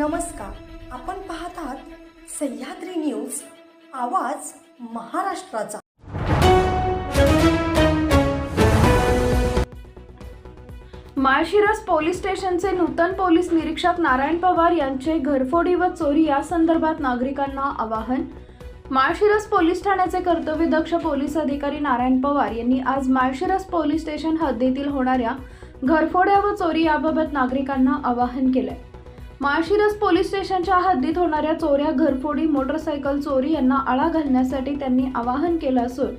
नमस्कार. आपण पाहत आहात सह्याद्री न्यूज आवाज महाराष्ट्राचा. माळशिरस पोलीस स्टेशनचे नूतन पोलीस निरीक्षक नारायण पवार यांचे घरफोडी व चोरी या संदर्भात नागरिकांना आवाहन. माळशिरस पोलीस ठाण्याचे कर्तव्यदक्ष पोलीस अधिकारी नारायण पवार यांनी आज माळशिरस पोलीस स्टेशन हद्दीतील होणाऱ्या घरफोड्या व चोरी याबाबत नागरिकांना आवाहन केलंय. माळशिरस पोलीस स्टेशनच्या हद्दीत होणाऱ्या चोऱ्या घरफोडी मोटरसायकल चोरी यांना आळा घालण्यासाठी त्यांनी आवाहन केलं असून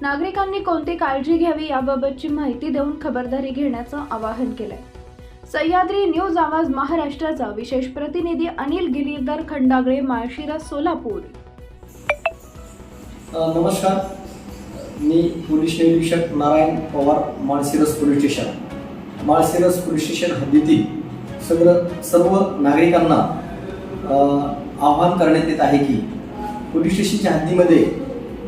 नागरिकांनी कोणती काळजी घ्यावी याबाबतची माहिती देऊन खबरदारी घेण्याचं आवाहन केलंय. सह्याद्री न्यूज आवाज महाराष्ट्राचा विशेष प्रतिनिधी अनिल गिरीधर खंडागळे माळशिरस सोलापूर. नमस्कार. मी पोलीस निरीक्षक Narayan Pawar Malshiras police station. Malshiras police station हद्दीतील सगळं सर्व नागरिकांना आव्हान करण्यात येत आहे की पोलीस स्टेशनच्या हद्दीमध्ये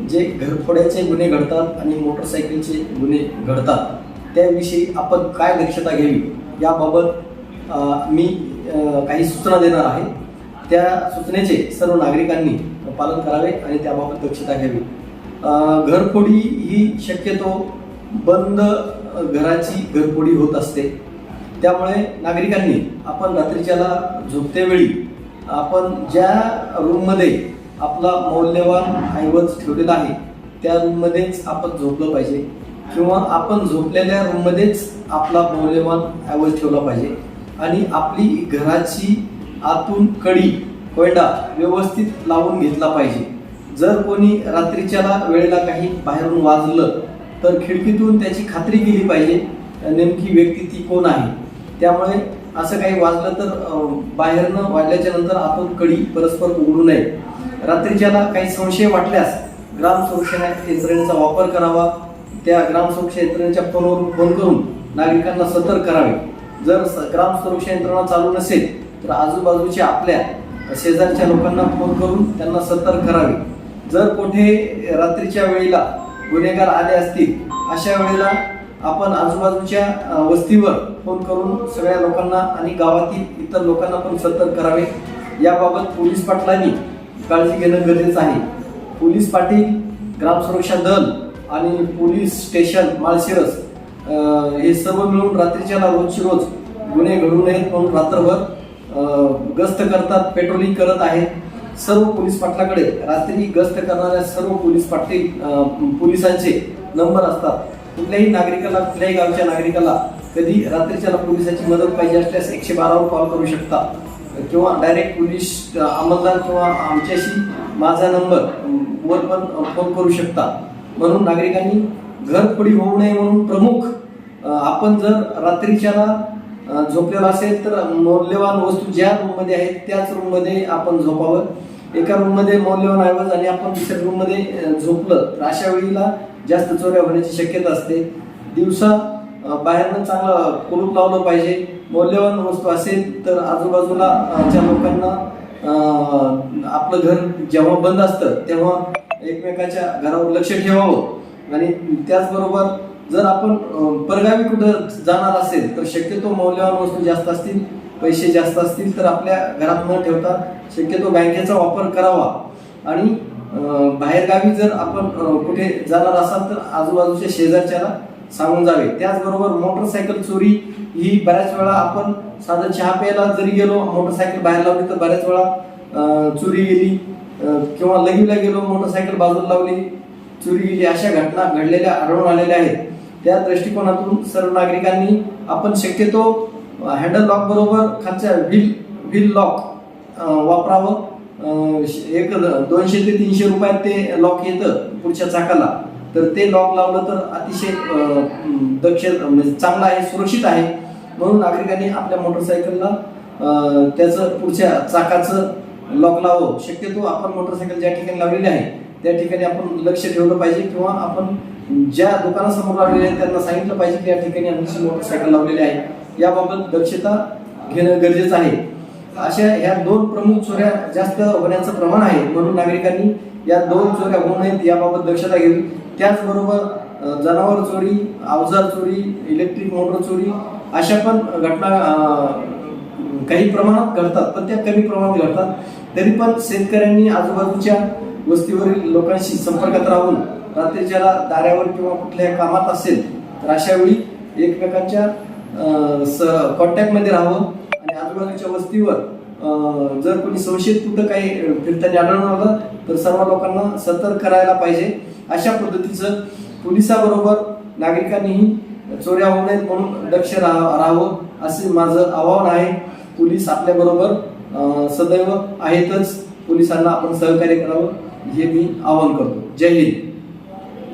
जे घरफोड्याचे गुन्हे घडतात आणि मोटरसायकलचे गुन्हे घडतात त्याविषयी आपण काय दक्षता घ्यावी याबाबत मी काही सूचना देणार आहे. त्या सूचनेचे सर्व नागरिकांनी पालन करावे आणि त्याबाबत दक्षता घ्यावी. घरफोडी ही शक्यतो बंद घराची घरफोडी होत असते. त्यामुळे नागरिकांनी आपण रात्रीच्याला झोपतेवेळी आपण ज्या रूममध्ये आपला मौल्यवान ऐवज ठेवलेला आहे त्या रूममध्येच आपण झोपलं पाहिजे. किंवा आपण झोपलेल्या रूममध्येच आपला मौल्यवान ऐवज ठेवला पाहिजे. आणि आपली घराची आतून कडी कोयडा व्यवस्थित लावून घेतला पाहिजे. जर कोणी रात्रीच्याला वेळेला काही बाहेरून वाजलं तर खिडकीतून त्याची खात्री केली पाहिजे नेमकी व्यक्ती ती कोण आहे? त्यामुळे असं काही वाजलं तर बाहेरनं वाजल्याच्या नंतर आतून कडी परस्पर उघडू नये. रात्रीच्याला काही संशय वाटल्यास ग्राम सुरक्षा यंत्रणेचा वापर करावा. त्या ग्राम सुरक्षा यंत्रणेच्या फोनवर फोन करून नागरिकांना सतर्क करावे. जर ग्राम सुरक्षा यंत्रणा चालू नसेल तर आजूबाजूच्या आपल्या शेजारच्या लोकांना फोन करून त्यांना सतर्क करावे. जर कुठे रात्रीच्या वेळेला गुन्हेगार आले असतील अशा वेळेला आपण आजूबाजूच्या वस्तीवर फोन करून सगळ्या लोकांना आणि गावातील इतर लोकांना पण सतर्क करावे. याबाबत पोलीस पाटलांनी काळजी घेणं गरजेचं आहे. पोलीस पाटील ग्राम सुरक्षा दल आणि पोलीस स्टेशन माळशिरस हे सर्व मिळून रात्रीच्या रोजची रोज गुन्हे घडू नयेत म्हणून रात्रभर गस्त करतात पेट्रोलिंग करत आहेत. सर्व पोलीस पाटलाकडे रात्री गस्त करणाऱ्या सर्व पोलीस पाटील पोलिसांचे नंबर असतात. कुठल्याही नागरिकाला कुठल्याही गावच्या नागरिकाला कधी रात्रीच्याला पोलिसाची मदत पाहिजे असल्यास एकशे बारावर कॉल करू शकता. किंवा डायरेक्ट पोलीस अंमलदार किंवा आमच्याशी माझा नंबर वर पण फोन करू शकता. म्हणून नागरिकांनी घरफोडी होऊ नये म्हणून प्रमुख आपण जर रात्रीच्याला झोपलेला असेल तर मौल्यवान वस्तू ज्या रूममध्ये आहेत त्याच रूममध्ये आपण झोपावं. एका रूममध्ये मौल्यवान ऐवज आणि आपण दुसऱ्या रूममध्ये झोपलं तर अशा वेळेला जास्त चोऱ्या होण्याची शक्यता असते. दिवसा बाहेरनं चांगलं कुलूप लावलं पाहिजे. मौल्यवान वस्तू असेल तर आजूबाजूला अ, लोकांना आपलं घर जेव्हा बंद असतं तेव्हा एकमेकाच्या घरावर लक्ष ठेवावं. आणि त्याचबरोबर जर आपण परगावी कुठं जाणार असेल तर शक्यतो मौल्यवान वस्तू जास्त असतील पैसे जास्त असतील तर आपल्या घरात न ठेवता शक्यतो बँकेचा वापर करावा. आणि बाहेरगावी जर आपण कुठे जाणार असाल तर आजूबाजूच्या शेजारच्याला सांगून जावे. त्याचबरोबर मोटरसायकल चोरी ही बऱ्याच वेळा आपण साधा चहा प्यायला जरी गेलो मोटरसायकल बाहेर लावली तर बऱ्याच वेळा चोरी गेली किंवा लगीला गेलो मोटरसायकल बाजूला लावली चोरी गेली अशा घटना घडलेल्या आढळून आलेल्या आहेत. त्या दृष्टिकोनातून सर्व नागरिकांनी आपण शक्यतो हँडल लॉक बरोबर खालच्या व्हील व्हील लॉक वापरावं. एक दोनशे ते तीनशे रुपयात ते लॉक येतं पुढच्या चाकाला. तर ते लॉक लावलं तर अतिशय दक्ष म्हणजे चांगलं आहे सुरक्षित आहे. म्हणून नागरिकांनी आपल्या मोटरसायकलला त्याचं पुढच्या चाकाचं लॉक लावं शक्यतो आपण मोटरसायकल ज्या ठिकाणी लावलेली आहे त्या ठिकाणी आपण लक्ष ठेवलं पाहिजे किंवा आपण ज्या दुकानासमोर लावलेले आहे त्यांना सांगितलं पाहिजे की या ठिकाणी आमची मोटरसायकल लावलेली आहे. याबाबत दक्षता घेणं गरजेचं आहे. अशा ह्या दोन प्रमुख चोऱ्या जास्त होण्याचं प्रमाण आहे. म्हणून नागरिकांनी या दोन चोऱ्या होऊ नयेत याबाबत दक्षता घ्यावी त्याचबरोबर जनावर चोरी अवजार चोरी इलेक्ट्रिक मोटर चोरी अशा पण घटना काही प्रमाणात घडतात. पण त्या कमी प्रमाणात घडतात. तरी पण शेतकऱ्यांनी आजूबाजूच्या वस्तीवरील लोकांशी संपर्कात राहून रात्रीच्याला दाऱ्यावर किंवा कुठल्याही कामात असेल तर अशा वेळी एकमेकांच्या कॉन्टॅक्टमध्ये राहावं. आजूबाजूच्या वस्तीवर जर कोणी संशयित कुठं काही फिरताना आढळून आलं तर सर्व लोकांना सतर्क करायला पाहिजे. अशा पद्धतीचं पोलिसाबरोबर नागरिकांनीही चोऱ्या होऊ नयेत म्हणून दक्ष राहा- राहावं असे माझं आवाहन आहे. पोलीस आपल्याबरोबर सदैव आहेतच. पोलिसांना आपण सहकार्य करावं हे मी आवाहन करतो. जय हिंद.